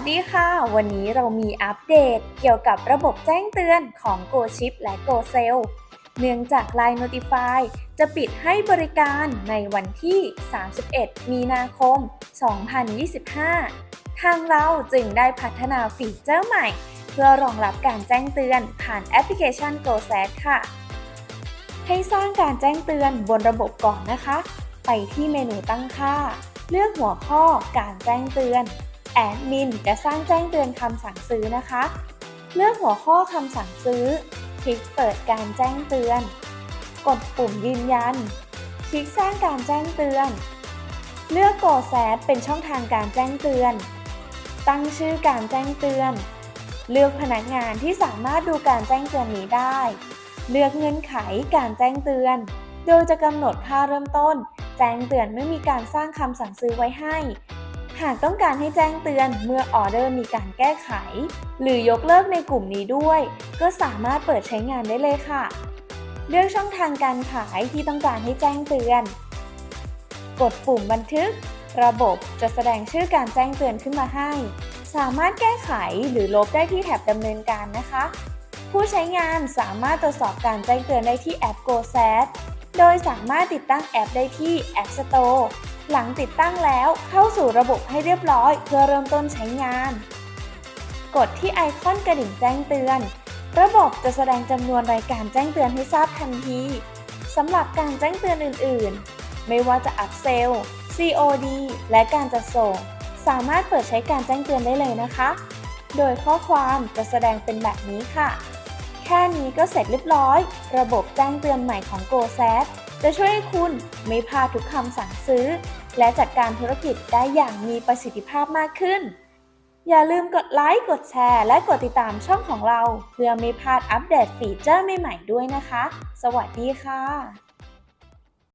วัสดีค่ะ วันนี้เรามีอัปเดตเกี่ยวกับระบบแจ้งเตือนของ GoShip และ GoSell เนื่องจาก Line Notify จะปิดให้บริการในวันที่ 31 มีนาคม 2025 ทางเราจึงได้พัฒนาฟีเจอร์ใหม่ เพื่อรองรับการแจ้งเตือนผ่านแอปพลิเคชัน GoSat ค่ะ ให้สร้างการแจ้งเตือนบนระบบก่อนนะคะ ไปที่เมนูตั้งค่า เลือกหัวข้อการแจ้งเตือน แอดมินจะสร้างแจ้งเตือนคำสั่งซื้อนะคะ เลือกหัวข้อคำสั่งซื้อ คลิกเปิดการแจ้งเตือน กดปุ่มยืนยัน คลิกสร้างการแจ้งเตือน เลือก Go s a t เป็นช่องทางการแจ้งเตือน ตั้งชื่อการแจ้งเตือน เลือกพนักงานที่สามารถดูการแจ้งเตือนนี้ได้ เลือกเงื่อนไขการแจ้งเตือน โดยจะกำหนดค่าเริ่มต้น แจ้งเตือนไม่มีการสร้างคำสั่งซื้อไว้ให้ หากต้องการให้แจ้งเตือนเมื่อออเดอร์มีการแก้ไข หรือยกเลิกในกลุ่มนี้ด้วย ก็สามารถเปิดใช้งานได้เลยค่ะ เลือกช่องทางการขายที่ต้องการให้แจ้งเตือน กดปุ่มบันทึก ระบบจะแสดงชื่อการแจ้งเตือนขึ้นมาให้ สามารถแก้ไขหรือลบได้ที่แถบดำเนินการนะคะ ผู้ใช้งานสามารถตรวจสอบการแจ้งเตือนได้ที่แอป GoSat โดยสามารถติดตั้งแอปได้ที่ App Store หลังติดตั้งแล้วเข้าสู่ระบบให้เรียบร้อย เพื่อเริ่มต้นใช้งาน กดที่ไอคอนกระดิ่งแจ้งเตือน ระบบจะแสดงจำนวนรายการแจ้งเตือนให้ทราบทันทีสำหรับการแจ้งเตือนอื่น ๆ ไม่ว่าจะอัพเซล COD และการจัดส่ง สามารถเปิดใช้การแจ้งเตือนได้เลยนะคะ โดยข้อความจะแสดงเป็นแบบนี้ค่ะ แค่นี้ก็เสร็จเรียบร้อย ระบบแจ้งเตือนใหม่ของ GoSat จะช่วยให้คุณไม่พลาดทุกคำสั่งซื้อ และจัดการธุรกิจได้อย่างมีประสิทธิภาพมากขึ้น อย่าลืมกดไลค์ กดแชร์ และกดติดตามช่องของเรา เพื่อไม่พลาดอัปเดตฟีเจอร์ใหม่ๆด้วยนะคะ สวัสดีค่ะ